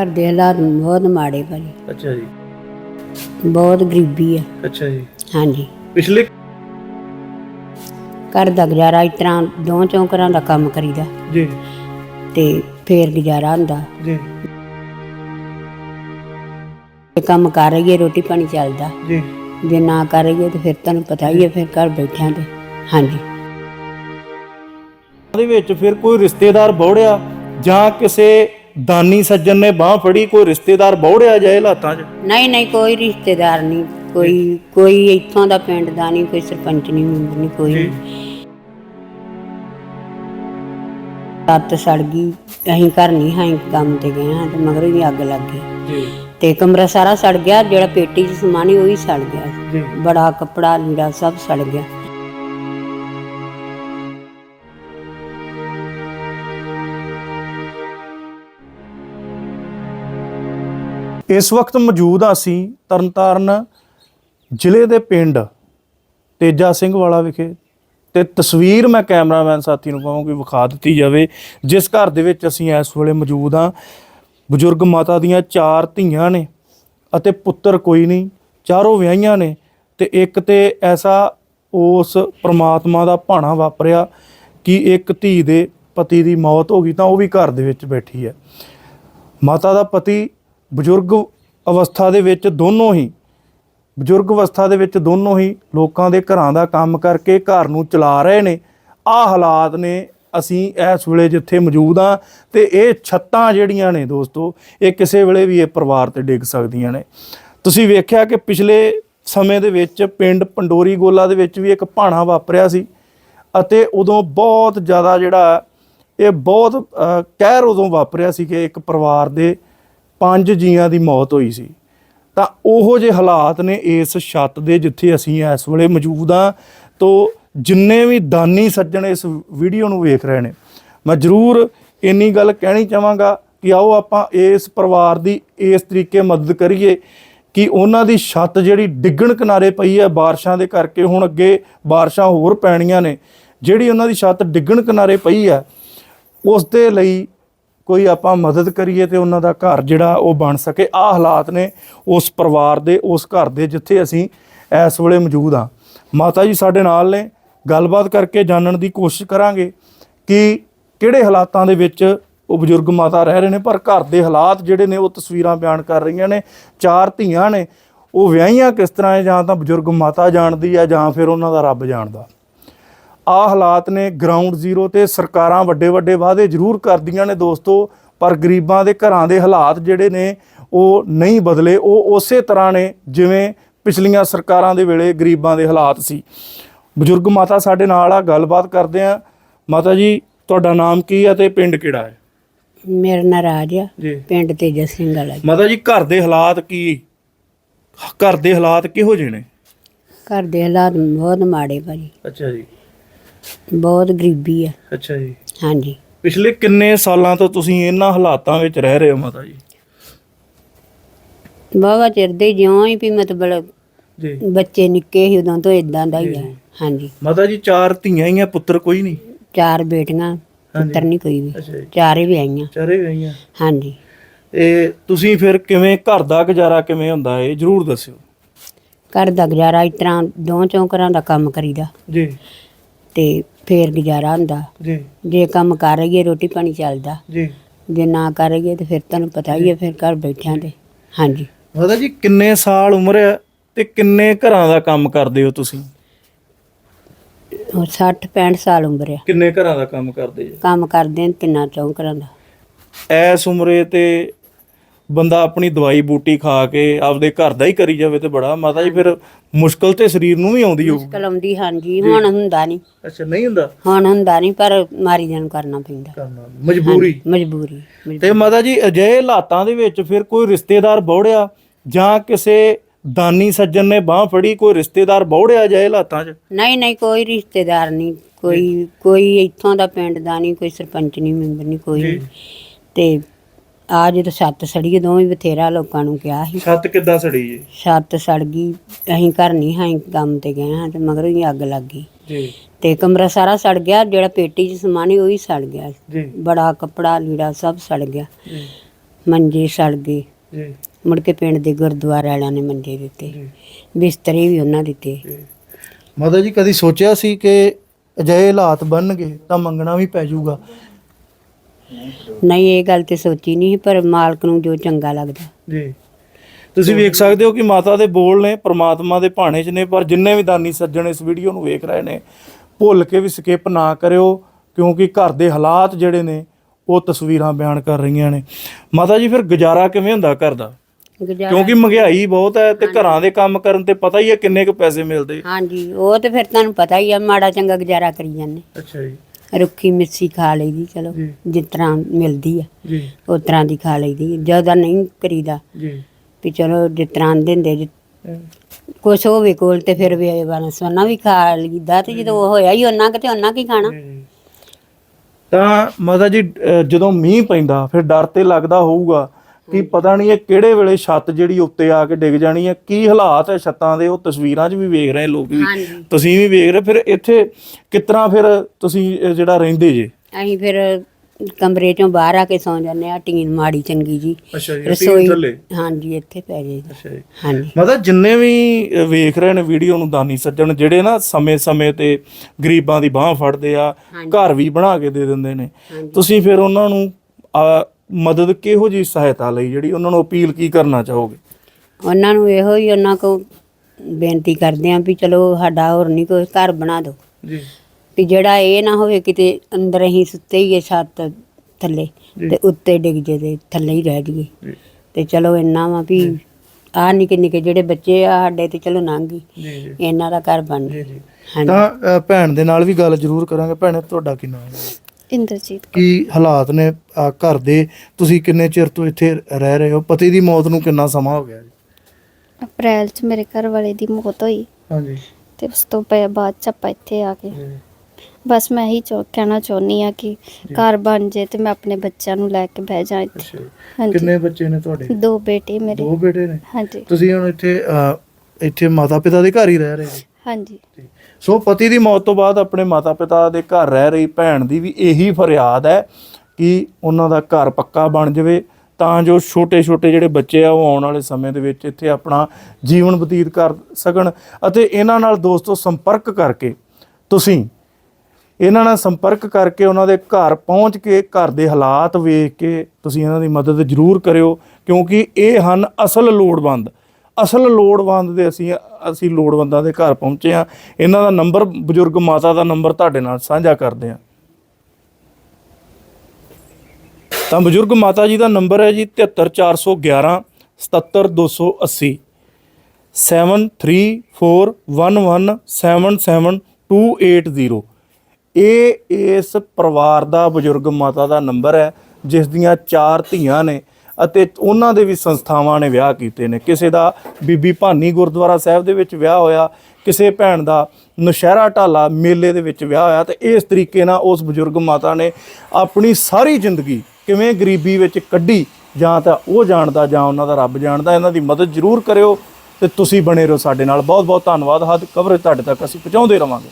ਘਰ ਦੇ ਹਾਲਾਤ ਬਹੁਤ ਮਾੜੇ ਭਾਜੀ। ਅੱਛਾ ਜੀ। ਬਹੁਤ ਗਰੀਬੀ ਆ। ਅੱਛਾ ਜੀ। ਹਾਂਜੀ। ਪਿਛਲੇ ਘਰ ਦਾ ਗੁਜ਼ਾਰਾ ਇਸ ਤਰ੍ਹਾਂ ਦੋ ਚੌਂਕਰਾਂ ਦਾ ਕੰਮ ਕਰੀਦਾ। ਜੀ। ਤੇ ਫੇਰ ਗੁਜ਼ਾਰਾ ਹੁੰਦਾ। ਜੀ। ਤੇ ਕੰਮ ਕਰ ਰਹੀਏ ਰੋਟੀ ਪਾਣੀ ਚੱਲਦਾ। ਜੀ। ਜੇ ਨਾ ਕਰ ਰਹੀਏ ਤੇ ਫਿਰ ਤੁਹਾਨੂੰ ਪਤਾ ਹੀ ਹੈ ਫਿਰ ਘਰ ਬੈਠਿਆਂ ਤੇ। ਹਾਂਜੀ। ਦੇ ਵਿੱਚ ਫਿਰ ਕੋਈ ਰਿਸ਼ਤੇਦਾਰ ਬੌੜਿਆ ਜਾਂ ਕਿਸੇ ਦਾਨੀ ਸੱਜਣ ਨੇ ਬਾਹ ਫੜੀ ਕੋਈ ਰਿਸ਼ਤੇਦਾਰ ਬੌੜਿਆ ਜਾਏ ਹਾਲਾਤਾਂ 'ਚ? ਨਹੀਂ ਨਹੀਂ ਕੋਈ ਰਿਸ਼ਤੇਦਾਰ ਨਹੀਂ ਕੋਈ ਕੋਈ ਇੱਥੋਂ ਦਾ ਪਿੰਡ ਦਾ ਨਹੀਂ ਕੋਈ ਸਰਪੰਚ ਨਹੀਂ ਮੈਂਬਰ ਨਹੀਂ ਕੋਈ ਜੀ। ਰਾਤ ਸੜ ਗਈ ਅਸੀਂ ਘਰ ਨਹੀਂ ਹਾਂ ਕੰਮ ਤੇ ਗਏ ਹਾਂ ਤੇ ਮਗਰੋਂ ਹੀ ਅੱਗ ਲੱਗ ਗਈ। ਜੀ। ਤੇ ਕਮਰਾ ਸਾਰਾ ਸੜ ਗਿਆ ਜਿਹੜਾ ਪੇਟੀ 'ਚ ਸਮਾਨ ਸੀ ਉਹ ਵੀ ਸੜ ਗਿਆ। ਜੀ। ਬੜਾ ਕੱਪੜਾ ਲੀੜਾ ਸਭ ਸੜ ਗਿਆ। ਇਸ ਵਕਤ ਮੌਜੂਦ ਹਾਂ ਅਸੀਂ ਤਰਨਤਾਰਨ ਜ਼ਿਲ੍ਹੇ ਦੇ ਪਿੰਡ ਤੇਜਾ ਸਿੰਘ ਵਾਲਾ ਵਿਖੇ ਤੇ ਤਸਵੀਰ ਮੈਂ ਕੈਮਰਾਮੈਨ ਸਾਥੀ ਨੂੰ ਕਹਾਂਗੀ ਵਿਖਾ ਦਿੱਤੀ ਜਾਵੇ, ਜਿਸ ਘਰ ਦੇ ਵਿੱਚ ਅਸੀਂ ਇਸ ਵੇਲੇ ਮੌਜੂਦ ਹਾਂ। ਬਜ਼ੁਰਗ ਮਾਤਾ ਦੀਆਂ ਚਾਰ ਧੀਆਂ ਨੇ ਅਤੇ ਪੁੱਤਰ ਕੋਈ ਨਹੀਂ, ਚਾਰੋਂ ਵਿਆਹੀਆਂ ਨੇ ਤੇ ਇੱਕ ਤੇ ਐਸਾ ਉਸ ਪ੍ਰਮਾਤਮਾ ਦਾ ਭਾਣਾ ਵਾਪਰਿਆ ਕਿ ਇੱਕ ਧੀ ਦੇ ਪਤੀ ਦੀ ਮੌਤ ਹੋ ਗਈ ਤਾਂ ਉਹ ਵੀ ਘਰ ਦੇ ਵਿੱਚ ਬੈਠੀ ਹੈ। ਮਾਤਾ ਦਾ ਪਤੀ ਬਜ਼ੁਰਗ ਅਵਸਥਾ ਦੇ ਵਿੱਚ ਦੋਨੋਂ ਹੀ, ਬਜ਼ੁਰਗ ਅਵਸਥਾ ਦੇ ਵਿੱਚ ਦੋਨੋਂ ਹੀ ਲੋਕਾਂ ਦੇ ਘਰਾਂ ਦਾ ਕੰਮ ਕਰਕੇ ਘਰ ਨੂੰ ਚਲਾ ਰਹੇ ਨੇ। ਆਹ ਹਾਲਾਤ ਨੇ ਅਸੀਂ ਇਸ ਵੇਲੇ ਜਿੱਥੇ ਮੌਜੂਦ ਆ ਤੇ ਇਹ ਛੱਤਾਂ ਜਿਹੜੀਆਂ ਨੇ ਦੋਸਤੋ, ਇਹ ਕਿਸੇ ਵੇਲੇ ਵੀ ਇਹ ਪਰਿਵਾਰ ਤੇ ਡਿੱਗ ਸਕਦੀਆਂ ਨੇ। ਤੁਸੀਂ ਵੇਖਿਆ ਕਿ ਪਿਛਲੇ ਸਮੇਂ ਦੇ ਵਿੱਚ ਪਿੰਡ ਪੰਡੋਰੀ ਗੋਲਾ ਦੇ ਵਿੱਚ ਵੀ ਇੱਕ ਭਾਣਾ ਵਾਪਰਿਆ ਸੀ ਅਤੇ ਉਦੋਂ ਬਹੁਤ ਜ਼ਿਆਦਾ ਜਿਹੜਾ ਇਹ ਬਹੁਤ ਕਹਿਰ ਉਦੋਂ ਵਾਪਰਿਆ ਸੀ ਕਿ ਇੱਕ ਪਰਿਵਾਰ ਦੇ ਪੰਜ ਜੀਆਂ ਦੀ ਮੌਤ ਹੋਈ ਸੀ। ਤਾਂ ਉਹੋ ਜਿਹੇ ਹਾਲਾਤ ਨੇ ਇਸ ਛੱਤ ਦੇ ਜਿੱਥੇ ਅਸੀਂ ਇਸ ਵੇਲੇ ਮੌਜੂਦ ਆ ਤੋਂ ਜਿੰਨੇ ਵੀ ਦਾਨੀ ਸੱਜਣ ਇਸ ਵੀਡੀਓ ਨੂੰ ਵੇਖ ਰਹੇ ਨੇ, ਮੈਂ ਜ਼ਰੂਰ ਇੰਨੀ ਗੱਲ ਕਹਿਣੀ ਚਾਹਾਂਗਾ ਕਿ ਆਓ ਆਪਾਂ ਇਸ ਪਰਿਵਾਰ ਦੀ ਇਸ ਤਰੀਕੇ ਮਦਦ ਕਰੀਏ ਕਿ ਉਹਨਾਂ ਦੀ ਛੱਤ ਜਿਹੜੀ ਡਿੱਗਣ ਕਿਨਾਰੇ ਪਈ ਹੈ ਬਾਰਿਸ਼ਾਂ ਦੇ ਕਰਕੇ, ਹੁਣ ਅੱਗੇ ਬਾਰਿਸ਼ਾਂ ਹੋਰ ਪੈਣੀਆਂ ਨੇ। ਜਿਹੜੀ ਉਹਨਾਂ ਦੀ ਛੱਤ ਡਿੱਗਣ ਕਿਨਾਰੇ ਪਈ ਹੈ, ਉਸ ਦੇ ਲਈ ਕੋਈ ਆਪਾਂ ਮਦਦ ਕਰੀਏ ਤੇ ਉਹਨਾਂ ਦਾ ਘਰ ਜਿਹੜਾ ਉਹ ਬਣ ਸਕੇ। ਆ ਹਾਲਾਤ ਨੇ ਉਸ ਪਰਿਵਾਰ ਦੇ, ਉਸ ਘਰ ਦੇ ਜਿੱਥੇ ਅਸੀਂ ਇਸ ਵੇਲੇ ਮੌਜੂਦ ਆ ਮਾਤਾ ਜੀ ਸਾਡੇ ਨਾਲ ਨੇ, ਗੱਲਬਾਤ ਕਰਕੇ ਜਾਣਨ ਦੀ ਕੋਸ਼ਿਸ਼ ਕਰਾਂਗੇ ਕਿ ਕਿਹੜੇ ਹਾਲਾਤਾਂ ਦੇ ਵਿੱਚ ਉਹ ਬਜ਼ੁਰਗ ਮਾਤਾ ਰਹਿ ਰਹੇ ਨੇ, ਪਰ ਘਰ ਦੇ ਹਾਲਾਤ ਜਿਹੜੇ ਨੇ ਉਹ ਤਸਵੀਰਾਂ ਬਿਆਨ ਕਰ ਰਹੀਆਂ ਨੇ, ਚਾਰ ਧੀਆਂ ਨੇ, ਉਹ ਵਿਆਹੀਆਂ ਕਿਸ ਤਰ੍ਹਾਂ ਹੈ ਜਾਂ ਤਾਂ ਬਜ਼ੁਰਗ ਮਾਤਾ ਜਾਣਦੀ ਹੈ ਜਾਂ ਫਿਰ ਉਹਨਾਂ ਦਾ ਰੱਬ ਜਾਣਦਾ। ਆ ਹਾਲਾਤ ਨੇ ਗਰਾਊਂਡ ਜ਼ੀਰੋ ਤੇ ਸਰਕਾਰਾਂ ਵੱਡੇ ਵੱਡੇ ਵਾਅਦੇ ਜ਼ਰੂਰ ਕਰਦੀਆਂ ਨੇ ਦੋਸਤੋ ਪਰ ਗਰੀਬਾਂ ਦੇ ਘਰਾਂ ਦੇ ਹਾਲਾਤ ਜਿਹੜੇ ਨੇ ਉਹ ਨਹੀਂ ਬਦਲੇ ਉਹ ਉਸੇ ਤਰ੍ਹਾਂ ਨੇ ਜਿਵੇਂ ਪਿਛਲੀਆਂ ਸਰਕਾਰਾਂ ਦੇ ਵੇਲੇ ਗਰੀਬਾਂ ਦੇ ਹਾਲਾਤ ਸੀ। ਬਜ਼ੁਰਗ ਮਾਤਾ ਸਾਡੇ ਨਾਲ ਆ ਗੱਲਬਾਤ ਕਰਦੇ ਆ। ਮਾਤਾ ਜੀ ਤੁਹਾਡਾ ਨਾਮ ਕੀ ਹੈ ਤੇ ਪਿੰਡ ਕਿਹੜਾ ਹੈ? ਮੇਰਾ ਨਾਂ ਰਾਜ ਆ। ਪਿੰਡ ਤੇਜਾ ਸਿੰਘ ਵਾਲਾ। ਮਾਤਾ ਜੀ ਘਰ ਦੇ ਹਾਲਾਤ ਕੀ? ਘਰ ਦੇ ਹਾਲਾਤ ਕਿਹੋ ਜਿਹੇ ਨੇ? ਘਰ ਦੇ ਹਾਲਾਤ ਬਹੁਤ ਮਾੜੇ ਭਾਜੀ। ਅੱਛਾ ਜੀ। ਬਹੁਤ ਗਰੀਬੀ ਆ ਅੱਛਾ ਜੀ। ਹਾਂਜੀ। ਪਿਛਲੇ ਕਿੰਨੇ ਸਾਲਾਂ ਤੋਂ ਤੁਸੀਂ ਇਹਨਾਂ ਹਾਲਾਤਾਂ ਵਿੱਚ ਰਹਿ ਰਹੇ ਹੋ ਮਾਤਾ ਜੀ? ਬਾਵਾ ਚਿਰਦੇ ਜਿਉਂ ਹੀ ਵੀ ਮਤਲਬ ਜੀ। ਬੱਚੇ ਨਿੱਕੇ ਸੀ ਉਦੋਂ ਤੋਂ ਇਦਾਂ ਦਾ ਹੀ ਆ ਹਾਂਜੀ। ਮਾਤਾ ਜੀ ਚਾਰ ਧੀਆਂ ਹੀ ਆ ਪੁੱਤਰ ਕੋਈ ਨਹੀਂ? ਚਾਰ ਬੇਟੀਆਂ ਪੁੱਤਰ ਨਹੀਂ ਕੋਈ ਵੀ। ਅੱਛਾ ਜੀ। ਚਾਰੇ ਵੀ ਆਈਆਂ। ਚਾਰੇ ਗਈਆਂ ਹਾਂਜੀ। ਤੇ ਤੁਸੀਂ ਫਿਰ ਕਿਵੇਂ ਘਰ ਦਾ ਗੁਜ਼ਾਰਾ ਕਿਵੇਂ ਹੁੰਦਾ ਇਹ ਜਰੂਰ ਦੱਸਿਓ। ਘਰ ਦਾ ਗੁਜ਼ਾਰਾ ਇਸ ਤਰ੍ਹਾਂ ਦੋ ਚੌਂਕਰਾਂ ਦਾ ਕੰਮ ਕਰੀਦਾ। ਜੀ। ਤੇ ਫੇਰ ਗੁਜ਼ਾਰਾ ਹੁੰਦਾ। ਜੀ। ਜੇ ਕੰਮ ਕਰ ਰਹੀਏ ਰੋਟੀ ਪਾਣੀ ਚੱਲਦਾ। ਜੀ। ਜੇ ਨਾ ਕਰ ਰਹੀਏ ਤੇ ਫਿਰ ਤੁਹਾਨੂੰ ਪਤਾ ਹੀ ਹੈ ਫਿਰ ਘਰ ਬੈਠਿਆਂ ਤੇ। ਹਾਂਜੀ। ਮਾਤਾ ਜੀ ਕਿੰਨੇ ਸਾਲ ਉਮਰ ਹੈ ਤੇ ਕਿੰਨੇ ਘਰਾਂ ਦਾ ਕੰਮ ਕਰਦੇ ਹੋ ਤੁਸੀਂ? ਉਹ 60 65 ਸਾਲ ਉਮਰ ਆ ਕਿੰਨੇ ਘਰਾਂ ਦਾ ਕੰਮ ਕਰਦੇ ਜੀ? ਕੰਮ ਕਰਦੇ ਨੇ ਤਿੰਨਾਂ ਚੌਂਕਰਾਂ ਦਾ। ਐਸ ਉਮਰੇ ਤੇ ਬੰਦਾ ਆਪਣੀ ਦਵਾਈ ਬੂਟੀ ਖਾ ਕੇ ਆਪਦੇ ਘਰ ਦਾ ਹੀ ਕਰੀ ਜਾਵੇ ਤੇ ਬੜਾ ਮਾਤਾ ਜੀ ਫਿਰ ਮੁਸ਼ਕਲ ਤੇ ਸਰੀਰ ਨੂੰ ਵੀ ਆਉਂਦੀ ਹੋਊ ਮੁਸ਼ਕਲ ਆਉਂਦੀ ਹਾਂਜੀ ਹੁਣ ਹੁੰਦਾ ਨਹੀਂ ਅੱਛਾ ਨਹੀਂ ਹੁੰਦਾ? ਹੁਣ ਹੁੰਦਾ ਨਹੀਂ ਪਰ ਮਾਰੀ ਜਾਨ ਕਰਨਾ ਪੈਂਦਾ। ਕਰਨਾ ਮਜਬੂਰੀ। ਮਜਬੂਰੀ। ਤੇ ਮਾਤਾ ਜੀ ਅਜਿਹੇ ਹਾਲਾਤਾਂ ਦੇ ਵਿੱਚ ਫਿਰ ਕੋਈ ਰਿਸ਼ਤੇਦਾਰ ਬੌੜਿਆ? ਜਾਂ ਕਿਸੇ ਦਾਨੀ ਸੱਜਣ ਨੇ ਬਾਹ ਫੜੀ ਕੋਈ ਰਿਸ਼ਤੇਦਾਰ ਬੌੜਿਆ ਜਾਏ ਹਾਲਾਤਾਂ 'ਚ? ਨਹੀਂ ਨਹੀਂ ਕੋਈ ਰਿਸ਼ਤੇਦਾਰ ਨਹੀਂ। ਕੋਈ ਕੋਈ ਇੱਥੋਂ ਦਾ ਪਿੰਡ ਦਾ ਨਹੀਂ ਕੋਈ ਸਰਪੰਚ ਨਹੀਂ ਮੈਂਬਰ ਨਹੀਂ ਕੋਈ। ਤੇ ਆ ਜਦੋਂ ਛੱਤ ਸੜੀ ਉਦੋਂ ਵੀ ਬਥੇਰਾ ਲੋਕਾਂ ਨੂੰ ਕਿਹਾ ਸੀ। ਛੱਤ ਕਿੱਦਾਂ ਸੜੀ ਜੀ? ਛੱਤ ਸੜ ਗਈ ਅਸੀਂ ਘਰ ਨਹੀਂ ਹਾਂ ਕੰਮ ਤੇ ਗਏ ਹਾਂ ਤੇ ਮਗਰੋਂ ਹੀ ਅੱਗ ਲੱਗ ਗਈ। ਜੀ। ਤੇ ਕਮਰਾ ਸਾਰਾ ਸੜ ਗਿਆ ਜਿਹੜਾ ਪੇਟੀ 'ਚ ਸਮਾਨ ਸੀ ਉਹ ਵੀ ਸੜ ਗਿਆ। ਜੀ। ਬੜਾ ਕੱਪੜਾ ਲੀੜਾ ਸਭ ਸੜ ਗਿਆ। ਜੀ। ਮੰਜੇ ਸੜ ਗਏ। ਜੀ। ਮੁੜ ਕੇ ਪਿੰਡ ਦੇ ਗੁਰਦੁਆਰੇ ਵਾਲਿਆਂ ਨੇ ਮੰਜੇ ਦਿੱਤੇ। ਬਿਸਤਰੇ ਵੀ ਉਹਨਾਂ ਦਿੱਤੇ। ਮਾਤਾ ਜੀ ਕਦੀ ਸੋਚਿਆ ਸੀ ਕਿ ਅਜਿਹੇ ਹਾਲਾਤ ਬਣਨਗੇ ਤਾਂ ਮੰਗਣਾ ਵੀ ਪੈ ਜਾਊਗਾ। ਨਹੀਂ ਇਹ ਗੱਲ ਤੇ ਸੋਚੀ ਨਹੀਂ ਪਰ ਮਾਲਕ ਨੂੰ ਜੋ ਚੰਗਾ ਲੱਗਦਾ। ਜੀ। ਤੁਸੀਂ ਵੇਖ ਸਕਦੇ ਹੋ ਕਿ ਮਾਤਾ ਦੇ ਬੋਲ ਨੇ ਪ੍ਰਮਾਤਮਾ ਦੇ ਭਾਣੇ 'ਚ ਨੇ ਪਰ ਜਿੰਨੇ ਵੀ ਦਾਨੀ ਸੱਜਣ ਇਸ ਵੀਡੀਓ ਨੂੰ ਵੇਖ ਰਹੇ ਨੇ ਭੁੱਲ ਕੇ ਵੀ ਸਕਿਪ ਨਾ ਕਰਿਓ ਕਿਉਂਕਿ ਘਰ ਦੇ ਹਾਲਾਤ ਜਿਹੜੇ ਨੇ ਉਹ ਤਸਵੀਰਾਂ ਬਿਆਨ ਕਰ ਰਹੀਆਂ ਨੇ। ਮਾਤਾ ਜੀ ਫਿਰ ਗੁਜ਼ਾਰਾ ਕਿਵੇਂ ਹੁੰਦਾ ਘਰ ਦਾ? ਕਿਉਂਕਿ ਮਹਿੰਗਾਈ ਬਹੁਤ ਹੈ ਤੇ ਘਰਾਂ ਦੇ ਕੰਮ ਕਰਨ ਤੇ ਪਤਾ ਹੀ ਹੈ ਕਿੰਨੇ ਕੁ ਪੈਸੇ ਮਿਲਦੇ। ਹਾਂਜੀ ਉਹ ਤੇ ਫਿਰ ਤੁਹਾਨੂੰ ਪਤਾ ਹੀ ਆ ਮਾੜਾ ਚੰਗਾ ਗੁਜ਼ਾਰਾ ਕਰੀ ਜਾਂਦੇ। ਅੱਛਾ ਜੀ। ਰੁੱਖੀ ਮਿੱਸੀ ਖਾ ਲਈਦੀ ਚਲੋ ਜੀ। ਜਿਸ ਤਰ੍ਹਾਂ ਮਿਲਦੀ ਆ ਜੀ। ਉਸ ਤਰ੍ਹਾਂ ਦੀ ਖਾ ਲਈਦੀ ਜ਼ਿਆਦਾ ਨਹੀਂ ਕਰੀਦਾ ਜੀ। ਵੀ ਚਲੋ ਜਿਸ ਤਰ੍ਹਾਂ ਦਿੰਦੇ ਜਿ- ਕੁਛ ਹੋਵੇ ਕੋਲ ਤੇ ਫਿਰ ਵੀ ਬਣ ਸੋਨਾ ਵੀ ਖਾ ਲਈਦਾ ਤੇ ਜਦੋਂ ਉਹ ਹੋਇਆ ਹੀ ਉਹਨਾਂ ਕਿਤੇ ਉਹਨਾਂ ਕੀ ਖਾਣਾ। ਤਾਂ ਮਾਤਾ ਜੀ ਅਹ ਜਦੋਂ ਮੀਂਹ ਪੈਂਦਾ ਫਿਰ ਡਰ ਤੇ ਲੱਗਦਾ ਹੋਊਗਾ ਕਿ ਪਤਾ ਨਹੀਂ ਇਹ ਕਿਹੜੇ ਵੇਲੇ ਛੱਤ ਜਿਹੜੀ ਉੱਤੇ ਆ ਕੇ ਡਿੱਗ ਜਾਣੀ ਹੈ ਕੀ ਹਾਲਾਤ ਹੈ ਛੱਤਾਂ ਦੇ ਉਹ ਤਸਵੀਰਾਂ 'ਚ ਵੀ ਵੇਖ ਰਹੇ ਲੋਕ ਵੀ। ਤੁਸੀਂ ਵੀ ਵੇਖ ਰਹੇ ਫਿਰ ਇੱਥੇ ਕਿਤਨਾ ਫਿਰ ਤੁਸੀਂ ਜਿਹੜਾ ਰਹਿੰਦੇ ਜੇ? ਅਸੀਂ ਫਿਰ ਕਮਰੇ ਚੋਂ ਬਾਹਰ ਆ ਕੇ ਸੌਂ ਜਾਂਦੇ ਆ ਟੀਨ ਮਾੜੀ ਚੰਗੀ ਜੀ। ਅੱਛਾ ਰਸੋਈ ਹਾਂਜੀ ਇੱਥੇ ਪੈ ਜੀ। ਹਾਂਜੀ। ਮਤਲਬ ਜਿੰਨੇ ਵੀ ਵੇਖ ਰਹੇ ਨੇ ਵੀਡੀਓ ਨੂੰ ਦਾਨੀ ਸੱਜਣ ਜਿਹੜੇ ਨਾ ਸਮੇਂ-ਸਮੇਂ ਤੇ ਗਰੀਬਾਂ ਦੀ ਬਾਹ ਫੜਦੇ ਆ। ਘਰ ਵੀ ਬਣਾ ਕੇ ਦੇ ਦਿੰਦੇ ਨੇ। ਤੁਸੀਂ ਫਿਰ ਉਹਨਾਂ ਨੂੰ ਮਦਦ ਕਿਹੋ ਜੀ ਸਹਾਇਤਾ ਲਈ ਜਿਹੜੀ ਉਹਨਾਂ ਨੂੰ ਅਪੀਲ ਕੀ ਕਰਨਾ ਚਾਹੋਗੇ? ਉਹਨਾਂ ਨੂੰ ਇਹੋ ਹੀ ਉਹਨਾਂ ਕੋ ਬੇਨਤੀ ਕਰਦੇ ਆਂ ਵੀ ਚਲੋ ਸਾਡਾ ਹੋਰ ਨਹੀਂ ਕੋਈ ਘਰ ਬਣਾ ਦਿਓ। ਜੀ। ਵੀ ਜਿਹੜਾ ਇਹ ਨਾ ਹੋਵੇ ਕਿਤੇ ਅੰਦਰ ਹੀ ਸੁੱਤੇ ਹੀ ਛੱਤ ਥੱਲੇ ਤੇ ਉੱਤੇ ਡਿੱਗ ਜੇ ਤੇ ਥੱਲੇ ਹੀ ਰਹਿ ਜਾਈਏ। ਜੀ। ਤੇ ਚਲੋ ਇੰਨਾ ਵਾ ਵੀ ਆ ਨਿੱਕੇ ਨਿੱਕੇ ਜਿਹੜੇ ਬੱਚੇ ਆ ਸਾਡੇ ਤੇ ਚਲੋ ਲੰਘ ਜੀ ਜੀ। ਇਹਨਾਂ ਦਾ ਘਰ ਬਣ ਜੀ ਹਾਂਜੀ। ਤਾਂ ਭੈਣ ਦੇ ਨਾਲ ਵੀ ਗੱਲ ਜ਼ਰੂਰ ਕਰਾਂਗੇ। ਭੈਣੇ ਤੁਹਾਡਾ ਕੀ ਨਾਮ ਹੈ? ਇੰਦਰਜੀਤ ਕੀ ਹਾਲਾਤ ਨੇ ਅਹ, ਘਰ ਦੇ? ਤੁਸੀਂ ਕਿੰਨੇ ਚਿਰ ਤੋਂ ਇੱਥੇ ਰਹਿ ਰਹੇ ਹੋ? ਪਤੀ ਦੀ ਮੌਤ ਨੂੰ ਕਿੰਨਾ ਸਮਾਂ ਹੋ ਗਿਆ ਜੀ? ਅਪ੍ਰੈਲ 'ਚ ਮੇਰੇ ਘਰ ਵਾਲੇ ਦੀ ਮੌਤ ਹੋਈ। ਹਾਂਜੀ। ਤੇ ਉਸ ਤੋਂ ਪਏ ਬਾਅਦ 'ਚ ਆਪਾਂ ਇੱਥੇ ਆ ਗਏ। ਬਸ ਮੈਂ ਹੀ ਚਾਹ ਕਹਿਣਾ ਚਾਹੁੰਦੀ ਆ ਕਿ ਘਰ ਬਣ ਜੇ ਤੇ ਮੈਂ ਆਪਣੇ ਬੱਚਿਆਂ ਨੂੰ ਲੈ ਕੇ ਬਹਿ ਜਾ ਇੱਥੇ। ਹਾਂਜੀ। ਕਿੰਨੇ ਬੱਚੇ ਨੇ ਤੁਹਾਡੇ? ਦੋ ਬੇਟੇ ਮੇਰੇ। ਦੋ ਬੇਟੇ ਨੇ? ਹਾਂਜੀ। ਤੁਸੀਂ ਹੁਣ ਇੱਥੇ ਅਹ, ਇੱਥੇ ਮਾਤਾ ਪਿਤਾ ਦੇ ਘਰ ਹੀ ਰਹਿ ਰਹੇ ਜੀ ਹਾਂਜੀ। ਸੋ ਪਤੀ ਦੀ ਮੌਤ ਤੋਂ ਬਾਅਦ ਆਪਣੇ ਮਾਤਾ ਪਿਤਾ ਦੇ ਘਰ ਰਹਿ ਰਹੀ ਭੈਣ ਦੀ ਵੀ ਇਹੀ ਫਰਿਆਦ ਹੈ ਕਿ ਉਹਨਾਂ ਦਾ ਘਰ ਪੱਕਾ ਬਣ ਜਾਵੇ। ਤਾਂ ਜੋ ਛੋਟੇ ਛੋਟੇ ਜਿਹੜੇ ਬੱਚੇ ਆ, ਉਹ ਆਉਣ ਵਾਲੇ ਸਮੇਂ ਦੇ ਵਿੱਚ ਇੱਥੇ ਆਪਣਾ ਜੀਵਨ ਬਤੀਤ ਕਰ ਸਕਣ ਅਤੇ ਇਹਨਾਂ ਨਾਲ ਦੋਸਤੋ ਸੰਪਰਕ ਕਰਕੇ ਤੁਸੀਂ ਇਹਨਾਂ ਨਾਲ ਸੰਪਰਕ ਕਰਕੇ ਉਹਨਾਂ ਦੇ ਘਰ ਪਹੁੰਚ ਕੇ, ਘਰ ਦੇ ਹਾਲਾਤ ਵੇਖ ਕੇ ਤੁਸੀਂ ਇਹਨਾਂ ਦੀ ਮਦਦ ਜ਼ਰੂਰ ਕਰਿਓ, ਕਿਉਂਕਿ ਇਹ ਹਨ ਅਸਲ ਲੋੜਵੰਦ। ਅਸਲ ਲੋੜਵੰਦ ਦੇ ਅਸੀਂ ਅਸੀਂ ਲੋੜਵੰਦਾਂ ਦੇ ਘਰ ਪਹੁੰਚੇ ਆ ਇਹਨਾਂ ਦਾ ਨੰਬਰ ਬਜ਼ੁਰਗ ਮਾਤਾ ਦਾ ਨੰਬਰ ਤੁਹਾਡੇ ਨਾਲ ਸਾਂਝਾ ਕਰਦੇ ਆ ਤਾਂ ਬਜ਼ੁਰਗ ਮਾਤਾ ਜੀ ਦਾ ਨੰਬਰ ਹੈ ਜੀ 73411 77280 7341177280 ਇਹ ਇਸ ਪਰਿਵਾਰ ਦਾ ਬਜ਼ੁਰਗ ਮਾਤਾ ਦਾ ਨੰਬਰ ਹੈ ਜਿਸ ਦੀਆਂ ਚਾਰ ਧੀਆਂ ਨੇ ਅਤੇ ਉਹਨਾਂ ਦੇ ਵੀ ਸੰਸਥਾਵਾਂ ਨੇ ਵਿਆਹ ਕੀਤੇ ਨੇ। ਕਿਸੇ ਦਾ ਬੀਬੀ ਭਾਨੀ ਗੁਰਦੁਆਰਾ ਸਾਹਿਬ ਦੇ ਵਿੱਚ ਵਿਆਹ ਹੋਇਆ, ਕਿਸੇ ਭੈਣ ਦਾ ਨਸ਼ਹਿਰਾ ਢਾਲਾ ਮੇਲੇ ਦੇ ਵਿੱਚ ਵਿਆਹ ਹੋਇਆ ਤੇ ਇਸ ਤਰੀਕੇ ਨਾਲ ਉਸ ਬਜ਼ੁਰਗ ਮਾਤਾ ਨੇ ਆਪਣੀ ਸਾਰੀ ਜ਼ਿੰਦਗੀ ਕਿਵੇਂ ਗਰੀਬੀ ਵਿੱਚ ਕੱਢੀ, ਜਾਂ ਤਾਂ ਉਹ ਜਾਣਦਾ ਜਾਂ ਉਹਨਾਂ ਦਾ ਰੱਬ ਜਾਣਦਾ, ਇਹਨਾਂ ਦੀ ਮਦਦ ਜ਼ਰੂਰ ਕਰਿਓ ਤੇ ਤੁਸੀਂ ਬਣੇ ਰਹੋ ਸਾਡੇ ਨਾਲ। ਬਹੁਤ ਬਹੁਤ ਧੰਨਵਾਦ। ਹੱਦ ਕਵਰੇਜ ਤੁਹਾਡੇ ਤੱਕ ਅਸੀਂ ਪਹੁੰਚਾਉਂਦੇ ਰਵਾਂਗੇ।